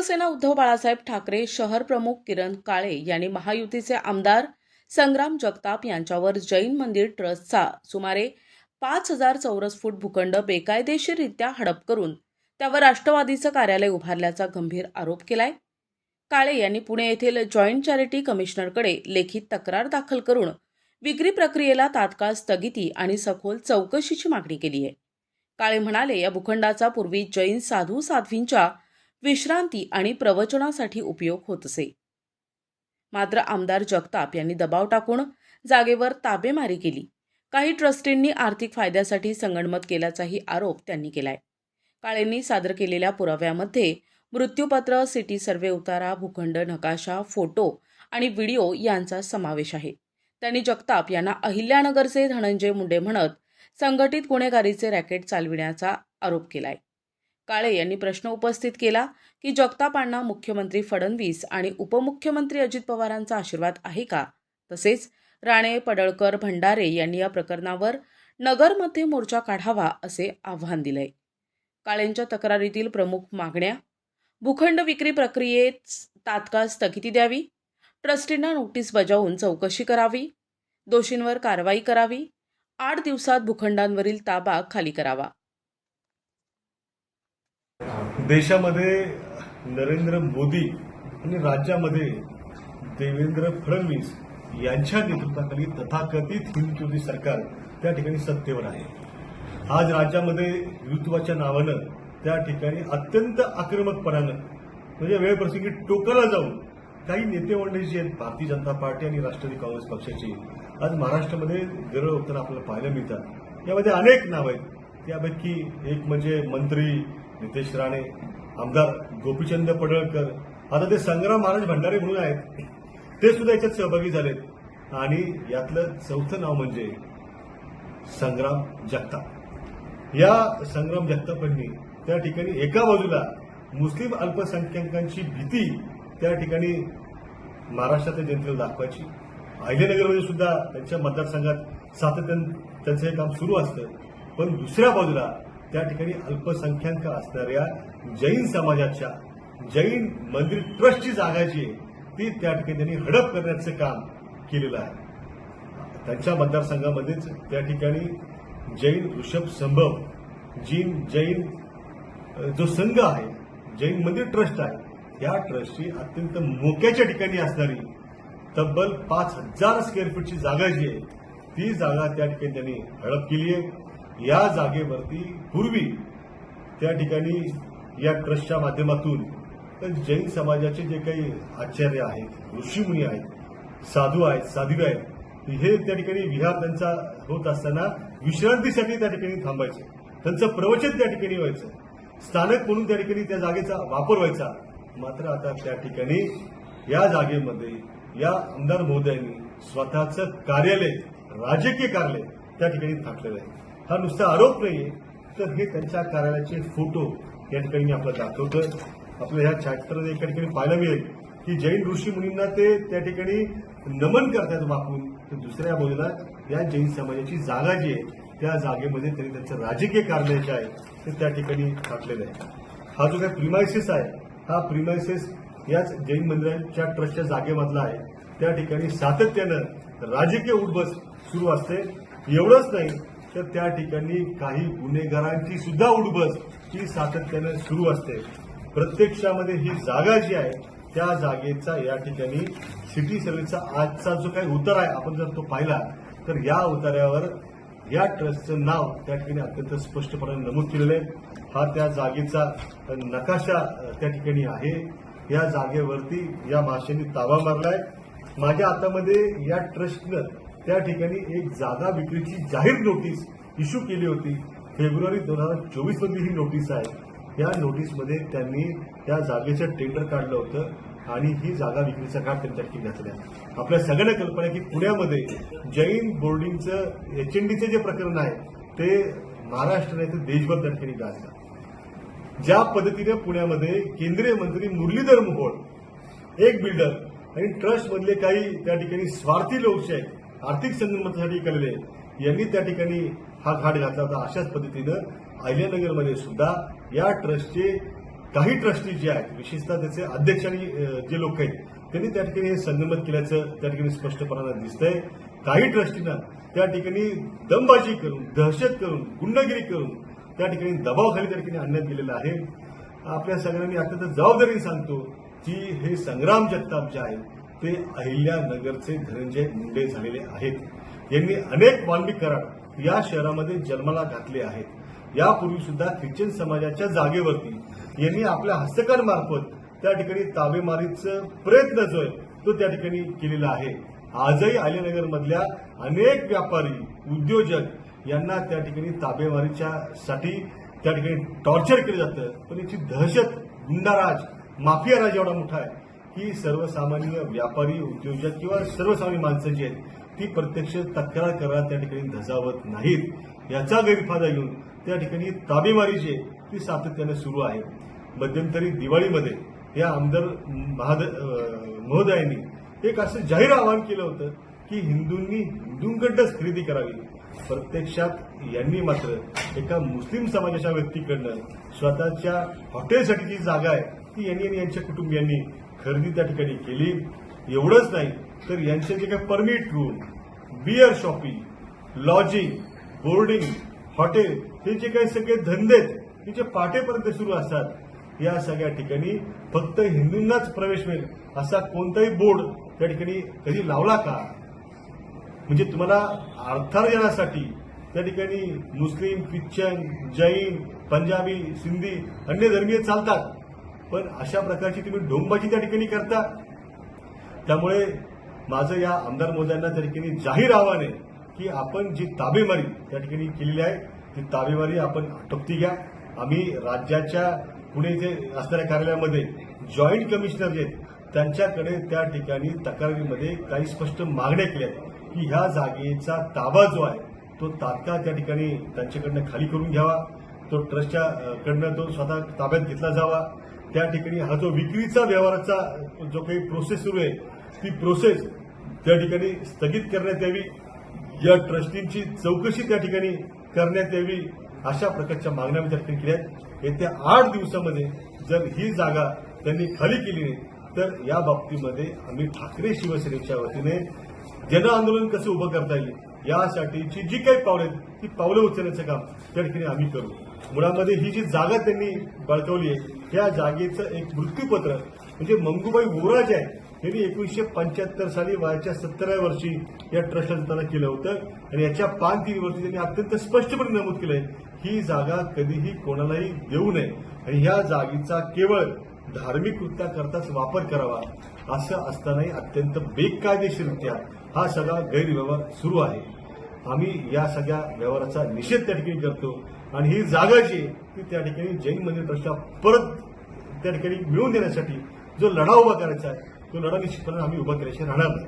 शिवसेना उद्धव बाळासाहेब ठाकरे शहर प्रमुख किरण काळे यांनी महायुतीचे आमदार संग्राम जगताप यांच्यावर जैन मंदिर ट्रस्टचा सुमारे पाच हजार चौरस फूट भूखंड बेकायदेशीररित्या हडप करून त्यावर राष्ट्रवादीचं कार्यालय उभारल्याचा गंभीर आरोप केलाय. काळे यांनी पुणे येथील जॉईंट चॅरिटी कमिशनरकडे लेखी तक्रार दाखल करून विक्री प्रक्रियेला तात्काळ स्थगिती आणि सखोल चौकशीची मागणी केली आहे काळे म्हणाले या भूखंडाचा पूर्वी जैन साधू साध्वींच्या विश्रांती आणि प्रवचनासाठी उपयोग होत असे. मात्र आमदार जगताप यांनी दबाव टाकून जागेवर ताबेमारी केली. काही ट्रस्टींनी आर्थिक फायद्यासाठी संगणमत केल्याचाही आरोप त्यांनी केलाय. काळेंनी सादर केलेल्या पुराव्यामध्ये मृत्यूपत्र सिटी सर्वे उतारा भूखंड नकाशा फोटो आणि व्हिडिओ यांचा समावेश आहे. त्यांनी जगताप यांना अहिल्यानगरचे धनंजय मुंडे म्हणत संघटित गुन्हेगारीचे रॅकेट चालविण्याचा आरोप केलाय. काळे यांनी प्रश्न उपस्थित केला की जगतापांना मुख्यमंत्री फडणवीस आणि उपमुख्यमंत्री अजित पवारांचा आशीर्वाद आहे का? तसेच राणे पडळकर भंडारे यांनी या प्रकरणावर नगरमध्ये मोर्चा काढावा असे आव्हान दिलंय काळेंच्या तक्रारीतील प्रमुख मागण्या? भूखंड विक्री प्रक्रियेत तात्काळ स्थगिती द्यावी? ट्रस्टींना नोटीस बजावून चौकशी करावी? दोषींवर कारवाई करावी? आठ दिवसात भूखंडांवरील ताबा खाली करावा. देशामध्ये नरेंद्र मोदी आणि राज्यामध्ये देवेंद्र फडणवीस यांच्या नेतृत्वाखाली तथाकथित हिंदुत्ववादी सरकार त्या ठिकाणी सत्तेवर आहे. आज राज्यामध्ये हिंदुत्वाच्या नावानं त्या ठिकाणी अत्यंत आक्रमकपणानं म्हणजे वेळप्रसंगी टोकाला जाऊन काही नेते मंडळी जी आहेत भारतीय जनता पार्टी आणि राष्ट्रवादी काँग्रेस पक्षाची आज महाराष्ट्रामध्ये गरळ होताना आपल्याला पाहायला मिळतात. यामध्ये अनेक नावं आहेत. त्यापैकी एक म्हणजे मंत्री नितेश राणे आमदार गोपीचंद पडळकर आता ते संग्राम महाराज भंडारे म्हणून आहेत ते सुद्धा याच्यात सहभागी झालेत. आणि यातलं चौथं नाव म्हणजे संग्राम जगताप. या संग्राम जगतापांनी त्या ठिकाणी एका बाजूला मुस्लिम अल्पसंख्याकांची भीती त्या ठिकाणी महाराष्ट्रातल्या जनतेला दाखवायची. अहिल्यानगरमध्ये सुद्धा त्यांच्या मतदारसंघात सातत्यानं त्यांचं हे काम सुरू असतं. पण दुसऱ्या बाजूला त्या ठिकाणी अल्पसंख्याक असणाऱ्या जैन समाजाच्या जैन मंदिर ट्रस्टची जागा जी आहे ती त्या ठिकाणी त्यांनी हडप करण्याचं काम केलेलं आहे. त्यांच्या मतदारसंघामध्येच त्या ठिकाणी जैन ऋषभ संभव जीन जैन जो संघ आहे जैन मंदिर ट्रस्ट आहे या ट्रस्टची अत्यंत मोक्याच्या ठिकाणी असणारी तब्बल पाच हजार स्क्वेअर फीटची जागा जी आहे ती जागा त्या ठिकाणी त्यांनी हडप केली आहे. या जागेवरती पूर्वी त्या ठिकाणी या ट्रस्टच्या माध्यमातून तर जैन समाजाचे जे काही आचार्य आहेत ऋषीमुनी आहेत साधू आहेत साध्वी आहेत हे त्या ठिकाणी विहार त्यांचा होत असताना विश्रांतीसाठी त्या ठिकाणी थांबायचे. त्यांचं प्रवचन त्या ठिकाणी व्हायचं. स्थानक म्हणून त्या ठिकाणी त्या जागेचा वापर व्हायचा. मात्र आता त्या ठिकाणी या जागेमध्ये या आमदार महोदयांनी स्वतःचं कार्यालय राजकीय कार्यालय त्या ठिकाणी थाटलेलं आहे. हा नुसता आरोप नाहीये. तर हे त्यांच्या कार्यालयाचे फोटो या ठिकाणी मी आपल्याला दाखवतो आपल्या ह्या छायाचित्रात एका ठिकाणी पाहायला मिळेल की जैन ऋषी मुनींना ते त्या ठिकाणी नमन करतात वापरून तर दुसऱ्या बाजूला या जैन समाजाची जागा जी आहे त्या जागेमध्ये त्यांनी त्यांचं राजकीय कार्यालय जे आहे ते त्या ठिकाणी टाकलेलं आहे. हा जो काही प्रिमायसिस आहे हा प्रिमायसिस याच जैन मंदिरांच्या ट्रस्टच्या जागेमधला आहे. त्या ठिकाणी सातत्यानं राजकीय उठबस सुरू असते. एवढंच नाही तर त्या ठिकाणी काही गुन्हेगारांची सुद्धा उडबस ही सातत्यानं सुरू असते. प्रत्यक्षामध्ये ही जागा जी आहे त्या जागेचा या ठिकाणी सिटी सर्व्हिसचा आजचा जो काही उतार आहे आपण जर तो पाहिला तर या उतार्यावर या ट्रस्टचं नाव त्या ठिकाणी अत्यंत स्पष्टपणे नमूद केलेलं आहे. हा त्या जागेचा नकाशा त्या ठिकाणी आहे. या जागेवरती या माशांनी ताबा मारलाय. माझ्या हातामध्ये या ट्रस्टनं त्या ठिकाणी एक जागा विक्रीची जाहीर नोटीस इश्यू केली होती. फेब्रुवारी दोन हजार चोवीस ही नोटीस आहे. या नोटीसमध्ये त्यांनी त्या जागेचं टेंडर काढलं होतं आणि ही जागा विक्रीचा काळ त्यांच्या घातल्या आपल्या सगळ्यांना कल्पना आहे की पुण्यामध्ये जैन बोर्डिंगचं एच एन डीचं जे प्रकरण आहे ते महाराष्ट्र नाही तर देशभर त्या ठिकाणी गाजलं ज्या पद्धतीने पुण्यामध्ये केंद्रीय मंत्री मुरलीधर मोहोळ एक बिल्डर आणि ट्रस्टमधले काही त्या ठिकाणी स्वार्थी लोकशाही आहेत आर्थिक संगणमतासाठी केलेले यांनी त्या ठिकाणी हा घाट घातला होता. अशाच पद्धतीनं अहिल्यानगरमध्ये सुद्धा या ट्रस्टचे काही ट्रस्टी जे आहेत विशेषतः त्याचे अध्यक्ष आणि जे लोक आहेत त्यांनी त्या ठिकाणी हे संगमत केल्याचं त्या ठिकाणी स्पष्टपणानं दिसतंय. काही ट्रस्टींना त्या ठिकाणी दमबाजी करून दहशत करून गुंडगिरी करून त्या ठिकाणी दबावाखाली त्या ठिकाणी आणण्यात गेलेला आहे. आपल्या सगळ्यांनी अत्यंत जबाबदारीने सांगतो की हे संग्राम जगताप जे आहेत ते अहिल्यानगरचे धनंजय मुंडे झालेले आहेत. यांनी अनेक मानवी कराड या शहरामध्ये जन्माला घातले आहेत. यापूर्वी सुद्धा ख्रिश्चन समाजाच्या जागेवरती यांनी आपल्या हस्तकांमार्फत त्या ठिकाणी ताबेमारीचं प्रयत्न जो आहे तो त्या ठिकाणी केलेला आहे. आजही अहिल्यानगर मधल्या अनेक व्यापारी उद्योजक यांना त्या ठिकाणी ताबेमारीच्या साठी त्या ठिकाणी टॉर्चर केलं जातं. पण याची दहशत गुंडाराज माफिया राज एवढा मोठा आहे. की सर्वसामान्य व्यापारी उद्योजक किंवा सर्वसामान्य माणसं जी आहेत ती प्रत्यक्ष तक्रार करायला त्या ठिकाणी धजावत नाहीत. याचा गैरफायदा घेऊन त्या ठिकाणी ताबेमारी जी आहे ती सातत्याने सुरू आहे. मध्यंतरी दिवाळीमध्ये या आमदार महाद महोदयांनी एक असं जाहीर आवाहन केलं होतं की हिंदूंनी हिंदूंकडनंच खरेदी करावी. प्रत्यक्षात यांनी मात्र एका मुस्लिम समाजाच्या व्यक्तीकडनं स्वतःच्या हॉटेलसाठी जी जागा आहे ती यांनी आणि यांच्या कुटुंबियांनी खरेदी त्या ठिकाणी केली. एवढंच नाही तर यांचे जे काही permit room beer shopping lodging boarding hotel हे जे काही सगळे धंदे आहेत, हे जे पाटेपर्यंत सुरू असतात या सगळ्या ठिकाणी फक्त हिंदूंनाच प्रवेश मिळेल असा कोणताही बोर्ड त्या ठिकाणी कधी लावला का? म्हणजे तुम्हाला अर्थार्जनासाठी त्या ठिकाणी मुस्लिम ख्रिश्चन जैन पंजाबी सिंधी अन्य धर्मीय चालतात. पण अशा प्रकारची तुम्ही डोंबाजी त्या ठिकाणी करता. त्यामुळे माझं या आमदार मोद्यांना त्या ठिकाणी जाहीर आव्हान आहे की आपण जी ताबेमारी त्या ठिकाणी केलेली आहे ती ताबेमारी आपण आटोपती घ्या. आम्ही राज्याच्या पुणे जे असणाऱ्या कार्यालयामध्ये जॉईंट कमिशनर जे आहेत त्यांच्याकडे त्या ठिकाणी तक्रारीमध्ये काही स्पष्ट मागण्या केल्या की ह्या जागेचा ताबा जो आहे तो तात्काळ त्या ठिकाणी त्यांच्याकडनं खाली करून घ्यावा. तो ट्रस्टच्या कडनं तो स्वतः ताब्यात घेतला जावा. त्या ठिकाणी हा जो विक्रीचा व्यवहाराचा जो काही प्रोसेस सुरू आहे ती प्रोसेस त्या ठिकाणी स्थगित करण्यात यावी. या ट्रस्टींची चौकशी त्या ठिकाणी करण्यात यावी अशा प्रकारच्या मागण्या आम्ही त्या ठिकाणी केल्या आहेत. येत्या आठ दिवसामध्ये जर ही जागा त्यांनी खाली केली नाही तर या बाबतीमध्ये आम्ही ठाकरे शिवसेनेच्या वतीने जन आंदोलन कसं उभं करता येईल यासाठीची जी काही पावलं आहेत ती पावलं उचलण्याचं काम त्या ठिकाणी आम्ही करू. मुळामध्ये ही जी जागा त्यांनी बळकवली आहे या जागेचं एक मृत्यूपत्र म्हणजे मंगूबाई वोरा जे आहे यांनी एकोणीसशे पंच्याहत्तर साली वयाच्या सत्तराव्या वर्षी या ट्रस्टला त्यांना केलं होतं. आणि याच्या पाच तीन वर्षी त्यांनी अत्यंत स्पष्टपणे नमूद केलंय ही जागा कधीही कोणालाही देऊ नये. आणि ह्या जागेचा केवळ धार्मिक कृत्याकरताच वापर करावा असं असतानाही अत्यंत बेकायदेशीररित्या हा सगळा गैरव्यवहार सुरू आहे. आम्ही या सगळ्या व्यवहाराचा निषेध त्या ठिकाणी करतो. आणि ही जागा जी ती त्या ठिकाणी जैन मंदिर ट्रस्टला परत त्या ठिकाणी मिळवून देण्यासाठी जो लढा उभा करायचा आहे तो लढा निश्चितपणे आम्ही उभा केल्याशिवाय राहणार नाही.